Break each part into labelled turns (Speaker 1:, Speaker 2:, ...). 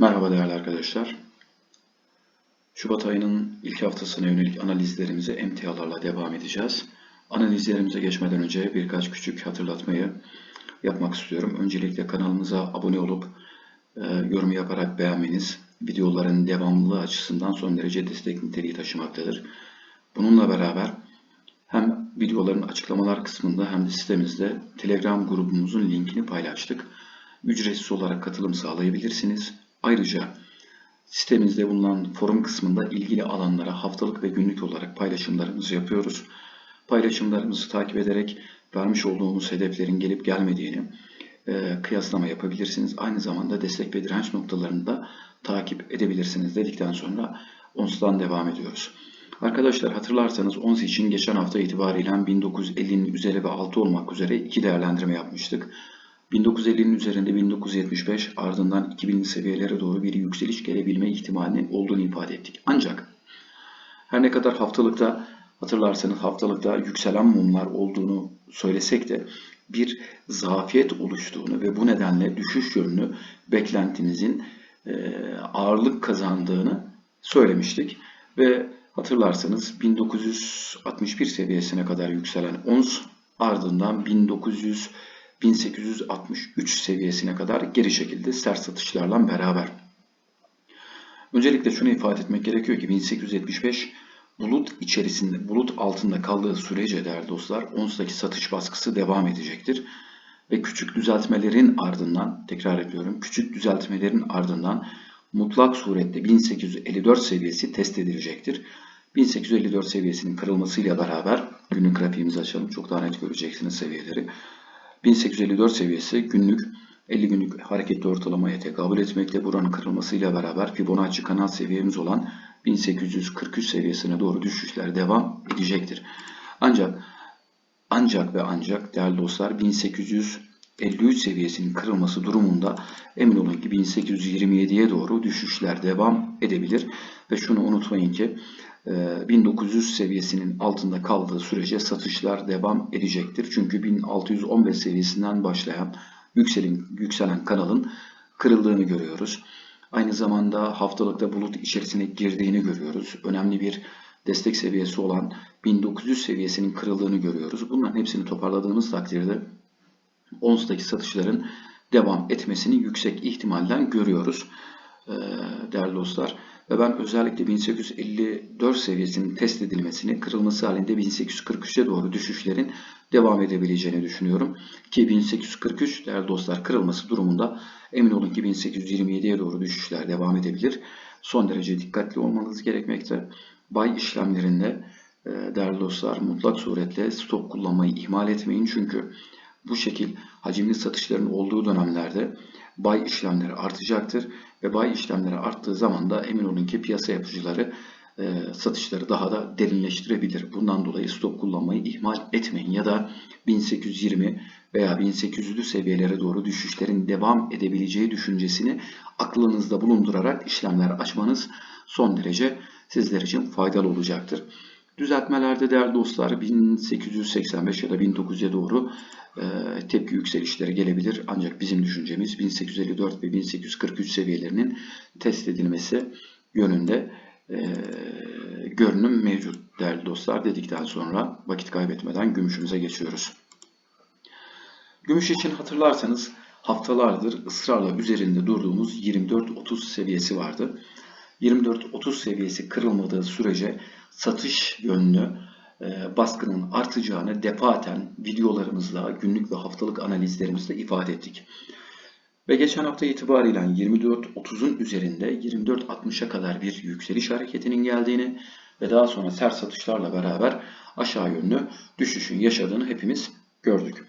Speaker 1: Merhaba değerli arkadaşlar. Şubat ayının ilk haftasına yönelik analizlerimize emtialarla devam edeceğiz. Analizlerimize geçmeden önce birkaç küçük hatırlatmayı yapmak istiyorum. Öncelikle kanalımıza abone olup e, yorum yaparak beğenmeniz videoların devamlılığı açısından son derece destek niteliği taşımaktadır. Bununla beraber hem videoların açıklamalar kısmında hem de sitemizde Telegram grubumuzun linkini paylaştık. Ücretsiz olarak katılım sağlayabilirsiniz. Ayrıca sitemizde bulunan forum kısmında ilgili alanlara haftalık ve günlük olarak paylaşımlarımızı yapıyoruz. Paylaşımlarımızı takip ederek vermiş olduğumuz hedeflerin gelip gelmediğini e, kıyaslama yapabilirsiniz. Aynı zamanda destek ve direnç noktalarını da takip edebilirsiniz dedikten sonra ONS'dan devam ediyoruz. Arkadaşlar hatırlarsanız ONS için geçen hafta itibariyle 1950'nin üzeri ve altı olmak üzere iki değerlendirme yapmıştık. 1950'nin üzerinde 1975 ardından 2000'li seviyelere doğru bir yükseliş gelebilme ihtimalinin olduğunu ifade ettik. Ancak her ne kadar haftalıkta hatırlarsanız haftalıkta yükselen mumlar olduğunu söylesek de bir zafiyet oluştuğunu ve bu nedenle düşüş yönlü beklentimizin e, ağırlık kazandığını söylemiştik. Ve hatırlarsanız 1961 seviyesine kadar yükselen ons ardından 1900 1863 seviyesine kadar geri çekildi sert satışlarla beraber. Öncelikle şunu ifade etmek gerekiyor ki 1875 bulut içerisinde, bulut altında kaldığı sürece değerli dostlar ONS'daki satış baskısı devam edecektir. Ve küçük düzeltmelerin ardından, tekrar ediyorum, küçük düzeltmelerin ardından mutlak surette 1854 seviyesi test edilecektir. 1854 seviyesinin kırılmasıyla beraber günlük grafiğimizi açalım. Çok daha net göreceksiniz seviyeleri. 1854 seviyesi günlük 50 günlük hareketli ortalamaya tekabül etmekte. Buranın kırılmasıyla beraber Fibonacci kanal seviyemiz olan 1843 seviyesine doğru düşüşler devam edecektir. Ancak ancak ve ancak değerli dostlar 1853 seviyesinin kırılması durumunda emin olun ki 1827'ye doğru düşüşler devam edebilir. Ve şunu unutmayın ki 1900 ee, seviyesinin altında kaldığı sürece satışlar devam edecektir. Çünkü 1615 seviyesinden başlayan yükselen, yükselen kanalın kırıldığını görüyoruz. Aynı zamanda haftalıkta bulut içerisine girdiğini görüyoruz. Önemli bir destek seviyesi olan 1900 seviyesinin kırıldığını görüyoruz. Bunların hepsini toparladığımız takdirde ONS'daki satışların devam etmesini yüksek ihtimalden görüyoruz. Ee, değerli dostlar. Ve ben özellikle 1854 seviyesinin test edilmesini, kırılması halinde 1843'e doğru düşüşlerin devam edebileceğini düşünüyorum. Ki 1843 değerli dostlar kırılması durumunda emin olun ki 1827'ye doğru düşüşler devam edebilir. Son derece dikkatli olmanız gerekmekte. Bay işlemlerinde e, değerli dostlar mutlak suretle stop kullanmayı ihmal etmeyin. Çünkü bu şekil hacimli satışların olduğu dönemlerde bay işlemleri artacaktır ve bay işlemleri arttığı zaman da emin olun ki piyasa yapıcıları e, satışları daha da derinleştirebilir. Bundan dolayı stop kullanmayı ihmal etmeyin ya da 1820 veya 1800'lü seviyelere doğru düşüşlerin devam edebileceği düşüncesini aklınızda bulundurarak işlemler açmanız son derece sizler için faydalı olacaktır. Düzeltmelerde değerli dostlar 1885 ya da 1900'e doğru e, tepki yükselişleri gelebilir. Ancak bizim düşüncemiz 1854 ve 1843 seviyelerinin test edilmesi yönünde e, görünüm mevcut değerli dostlar dedikten sonra vakit kaybetmeden gümüşümüze geçiyoruz. Gümüş için hatırlarsanız haftalardır ısrarla üzerinde durduğumuz 24-30 seviyesi vardı. 24-30 seviyesi kırılmadığı sürece satış yönlü e, baskının artacağını defaten videolarımızla, günlük ve haftalık analizlerimizle ifade ettik. Ve geçen hafta itibariyle 24.30'un üzerinde 24.60'a kadar bir yükseliş hareketinin geldiğini ve daha sonra sert satışlarla beraber aşağı yönlü düşüşün yaşadığını hepimiz gördük.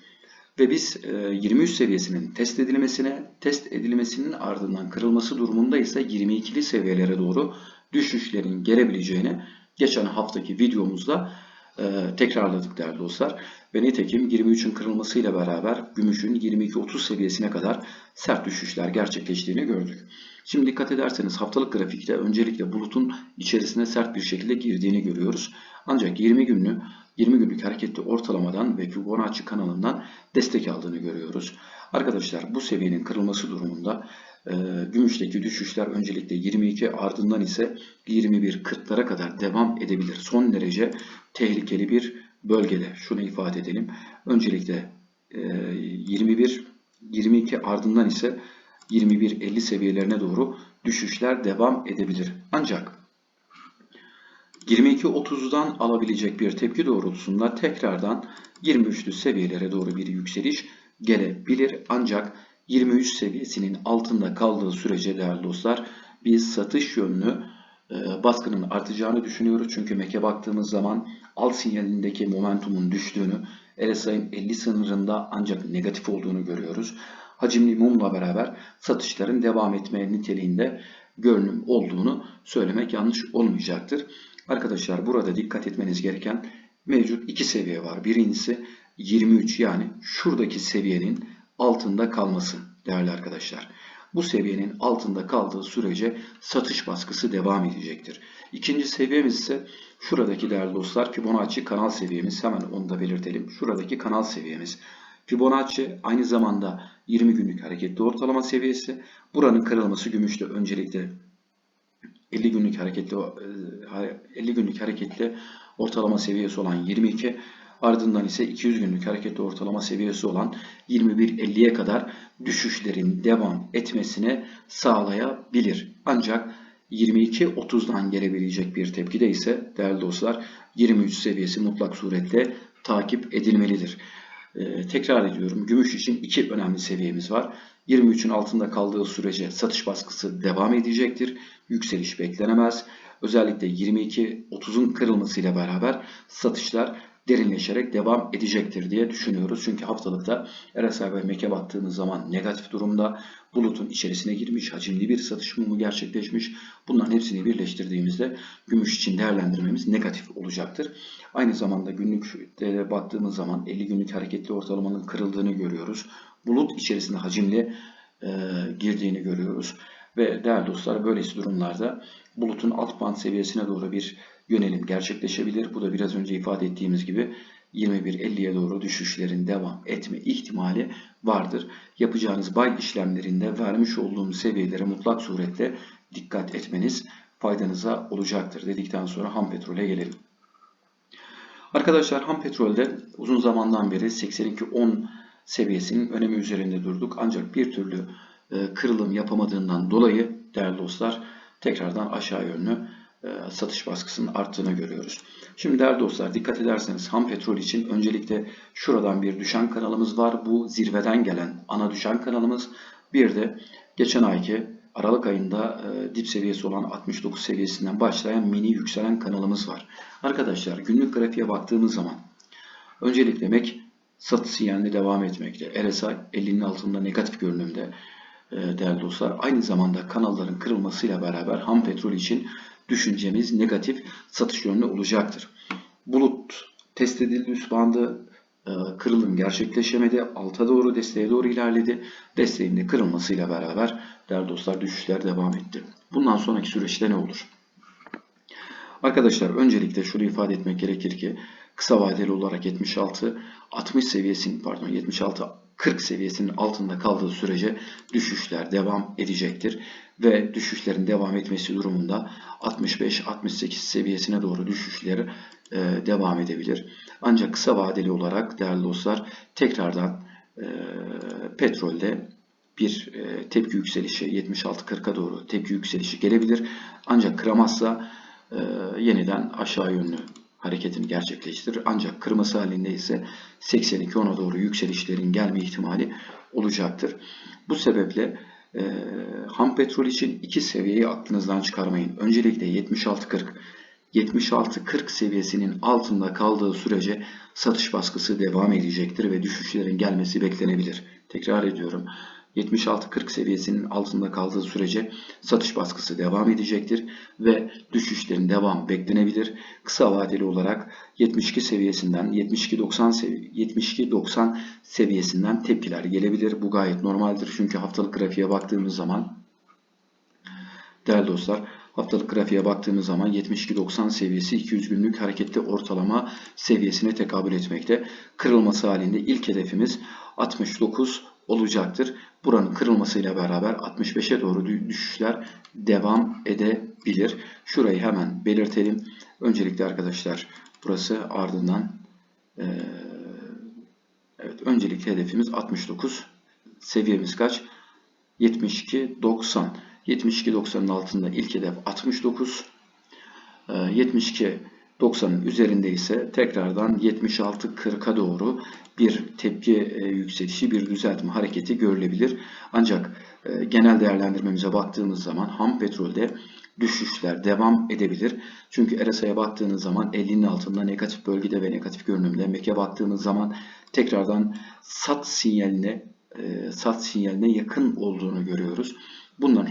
Speaker 1: Ve biz 23 e, seviyesinin test edilmesine, test edilmesinin ardından kırılması durumunda ise 22'li seviyelere doğru düşüşlerin gelebileceğini geçen haftaki videomuzda e, tekrarladık değerli dostlar. Ve nitekim 23'ün kırılmasıyla beraber gümüşün 22-30 seviyesine kadar sert düşüşler gerçekleştiğini gördük. Şimdi dikkat ederseniz haftalık grafikte öncelikle bulutun içerisine sert bir şekilde girdiğini görüyoruz. Ancak 20 günlük 20 günlük hareketli ortalamadan ve Fibonacci kanalından destek aldığını görüyoruz. Arkadaşlar bu seviyenin kırılması durumunda Ee, gümüşteki düşüşler öncelikle 22 ardından ise 21-40'lara kadar devam edebilir. Son derece tehlikeli bir bölgede. Şunu ifade edelim. Öncelikle e, 21 22 ardından ise 21-50 seviyelerine doğru düşüşler devam edebilir. Ancak 22-30'dan alabilecek bir tepki doğrultusunda tekrardan 23'lü seviyelere doğru bir yükseliş gelebilir. Ancak 23 seviyesinin altında kaldığı sürece değerli dostlar biz satış yönlü e, baskının artacağını düşünüyoruz. Çünkü MEK'e baktığımız zaman al sinyalindeki momentumun düştüğünü, RSI'nin 50 sınırında ancak negatif olduğunu görüyoruz. Hacimli mumla beraber satışların devam etmeye niteliğinde görünüm olduğunu söylemek yanlış olmayacaktır. Arkadaşlar burada dikkat etmeniz gereken mevcut iki seviye var. Birincisi 23 yani şuradaki seviyenin altında kalması değerli arkadaşlar. Bu seviyenin altında kaldığı sürece satış baskısı devam edecektir. İkinci seviyemiz ise şuradaki değerli dostlar Fibonacci kanal seviyemiz. Hemen onu da belirtelim. Şuradaki kanal seviyemiz. Fibonacci aynı zamanda 20 günlük hareketli ortalama seviyesi. Buranın kırılması gümüşte öncelikle 50 günlük hareketli 50 günlük hareketli ortalama seviyesi olan 22 ardından ise 200 günlük hareketli ortalama seviyesi olan 21.50'ye kadar düşüşlerin devam etmesine sağlayabilir. Ancak 22.30'dan gelebilecek bir tepkide ise değerli dostlar 23 seviyesi mutlak suretle takip edilmelidir. Ee, tekrar ediyorum. Gümüş için iki önemli seviyemiz var. 23'ün altında kaldığı sürece satış baskısı devam edecektir. Yükseliş beklenemez. Özellikle 22-30'un kırılmasıyla beraber satışlar derinleşerek devam edecektir diye düşünüyoruz. Çünkü haftalıkta RSI ve MAC'e baktığımız zaman negatif durumda bulutun içerisine girmiş, hacimli bir satış mumu gerçekleşmiş. Bunların hepsini birleştirdiğimizde gümüş için değerlendirmemiz negatif olacaktır. Aynı zamanda günlükte baktığımız zaman 50 günlük hareketli ortalamanın kırıldığını görüyoruz. Bulut içerisinde hacimli e, girdiğini görüyoruz. Ve değerli dostlar böylesi durumlarda bulutun alt band seviyesine doğru bir yönelim gerçekleşebilir. Bu da biraz önce ifade ettiğimiz gibi 21.50'ye doğru düşüşlerin devam etme ihtimali vardır. Yapacağınız bay işlemlerinde vermiş olduğum seviyelere mutlak surette dikkat etmeniz faydanıza olacaktır dedikten sonra ham petrole gelelim. Arkadaşlar ham petrolde uzun zamandan beri 82.10 seviyesinin önemi üzerinde durduk. Ancak bir türlü e, kırılım yapamadığından dolayı değerli dostlar tekrardan aşağı yönlü satış baskısının arttığını görüyoruz. Şimdi değerli dostlar dikkat ederseniz ham petrol için öncelikle şuradan bir düşen kanalımız var. Bu zirveden gelen ana düşen kanalımız. Bir de geçen ayki Aralık ayında e, dip seviyesi olan 69 seviyesinden başlayan mini yükselen kanalımız var. Arkadaşlar günlük grafiğe baktığımız zaman öncelikle MEC satış sinyalinde devam etmekte. RSI 50'nin altında negatif görünümde e, değerli dostlar. Aynı zamanda kanalların kırılmasıyla beraber ham petrol için düşüncemiz negatif satış yönlü olacaktır. Bulut test edildi üst bandı e, kırılım gerçekleşemedi. Alta doğru desteğe doğru ilerledi. Desteğin de kırılmasıyla beraber değerli dostlar düşüşler devam etti. Bundan sonraki süreçte ne olur? Arkadaşlar öncelikle şunu ifade etmek gerekir ki kısa vadeli olarak 76 60 seviyesinin pardon 76 40 seviyesinin altında kaldığı sürece düşüşler devam edecektir. Ve düşüşlerin devam etmesi durumunda 65-68 seviyesine doğru düşüşleri e, devam edebilir. Ancak kısa vadeli olarak değerli dostlar tekrardan e, petrolde bir e, tepki yükselişi 76-40'a doğru tepki yükselişi gelebilir. Ancak kıramazsa e, yeniden aşağı yönlü hareketini gerçekleştirir. Ancak kırması halinde ise 82-10'a doğru yükselişlerin gelme ihtimali olacaktır. Bu sebeple e, ham petrol için iki seviyeyi aklınızdan çıkarmayın. Öncelikle 76-40 76-40 seviyesinin altında kaldığı sürece satış baskısı devam edecektir ve düşüşlerin gelmesi beklenebilir. Tekrar ediyorum. 76-40 seviyesinin altında kaldığı sürece satış baskısı devam edecektir ve düşüşlerin devam beklenebilir. Kısa vadeli olarak 72 seviyesinden 72-90 sevi 72-90 seviyesinden tepkiler gelebilir. Bu gayet normaldir çünkü haftalık grafiğe baktığımız zaman değerli dostlar haftalık grafiğe baktığımız zaman 72-90 seviyesi 200 günlük hareketli ortalama seviyesine tekabül etmekte. Kırılması halinde ilk hedefimiz 69 olacaktır. Buranın kırılmasıyla beraber 65'e doğru düşüşler devam edebilir. Şurayı hemen belirtelim. Öncelikle arkadaşlar burası ardından e, evet öncelikle hedefimiz 69. Seviyemiz kaç? 72 90. 72 90'ın altında ilk hedef 69. E, 72 90'ın üzerinde ise tekrardan 76-40'a doğru bir tepki e, yükselişi, bir düzeltme hareketi görülebilir. Ancak e, genel değerlendirmemize baktığımız zaman ham petrolde düşüşler devam edebilir. Çünkü RSI'ye baktığınız zaman 50'nin altında negatif bölgede ve negatif görünümde. MEK'e baktığınız zaman tekrardan sat sinyaline e, sat sinyaline yakın olduğunu görüyoruz.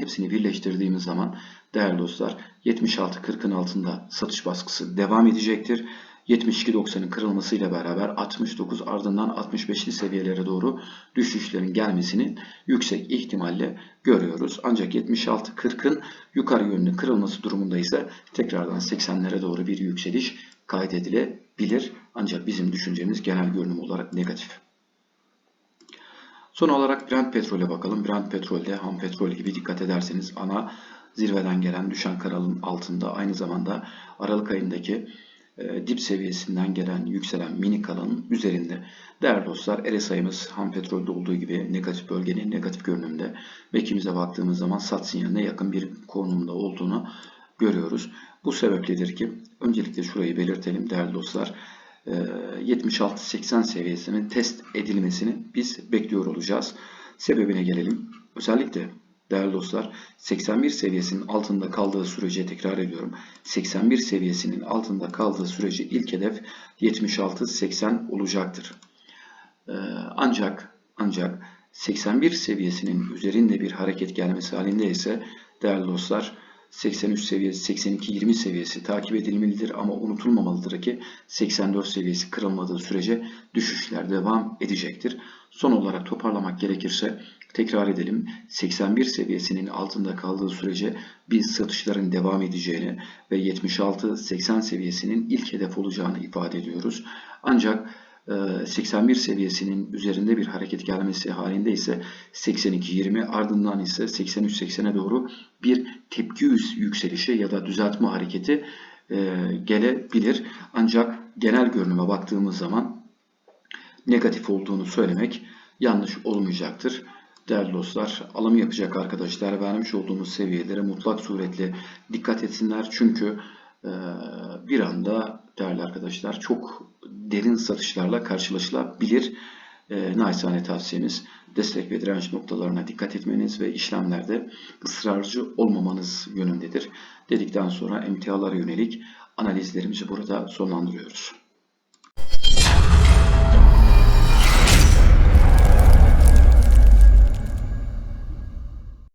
Speaker 1: Hepsini birleştirdiğimiz zaman değerli dostlar 76.40'ın altında satış baskısı devam edecektir. 72.90'ın kırılmasıyla beraber 69 ardından 65'li seviyelere doğru düşüşlerin gelmesini yüksek ihtimalle görüyoruz. Ancak 76.40'ın yukarı yönlü kırılması durumunda ise tekrardan 80'lere doğru bir yükseliş kaydedilebilir. Ancak bizim düşüncemiz genel görünüm olarak negatif. Son olarak Brent petrole bakalım. Brent petrolde ham petrol gibi dikkat ederseniz ana zirveden gelen düşen kanalın altında aynı zamanda Aralık ayındaki e, dip seviyesinden gelen yükselen mini kanalın üzerinde. Değerli dostlar RSI'miz ham petrolde olduğu gibi negatif bölgenin negatif görünümde. Bekimize baktığımız zaman sat sinyaline yakın bir konumda olduğunu görüyoruz. Bu sebepledir ki öncelikle şurayı belirtelim değerli dostlar. 76-80 seviyesinin test edilmesini biz bekliyor olacağız. Sebebine gelelim. Özellikle değerli dostlar 81 seviyesinin altında kaldığı sürece tekrar ediyorum. 81 seviyesinin altında kaldığı sürece ilk hedef 76-80 olacaktır. Ee, Ancak ancak 81 seviyesinin üzerinde bir hareket gelmesi halinde ise değerli dostlar 83 seviyesi, 82-20 seviyesi takip edilmelidir ama unutulmamalıdır ki 84 seviyesi kırılmadığı sürece düşüşler devam edecektir. Son olarak toparlamak gerekirse tekrar edelim. 81 seviyesinin altında kaldığı sürece biz satışların devam edeceğini ve 76-80 seviyesinin ilk hedef olacağını ifade ediyoruz. Ancak 81 seviyesinin üzerinde bir hareket gelmesi halinde ise 82-20 ardından ise 83-80'e doğru bir tepki yükselişi ya da düzeltme hareketi e, gelebilir. Ancak genel görünüme baktığımız zaman negatif olduğunu söylemek yanlış olmayacaktır. Değerli dostlar, alım yapacak arkadaşlar vermiş olduğumuz seviyelere mutlak suretle dikkat etsinler. Çünkü e, bir anda değerli arkadaşlar çok derin satışlarla karşılaşılabilir. E, naçizane tavsiyemiz destek ve direnç noktalarına dikkat etmeniz ve işlemlerde ısrarcı olmamanız yönündedir. Dedikten sonra emtialara yönelik analizlerimizi burada sonlandırıyoruz.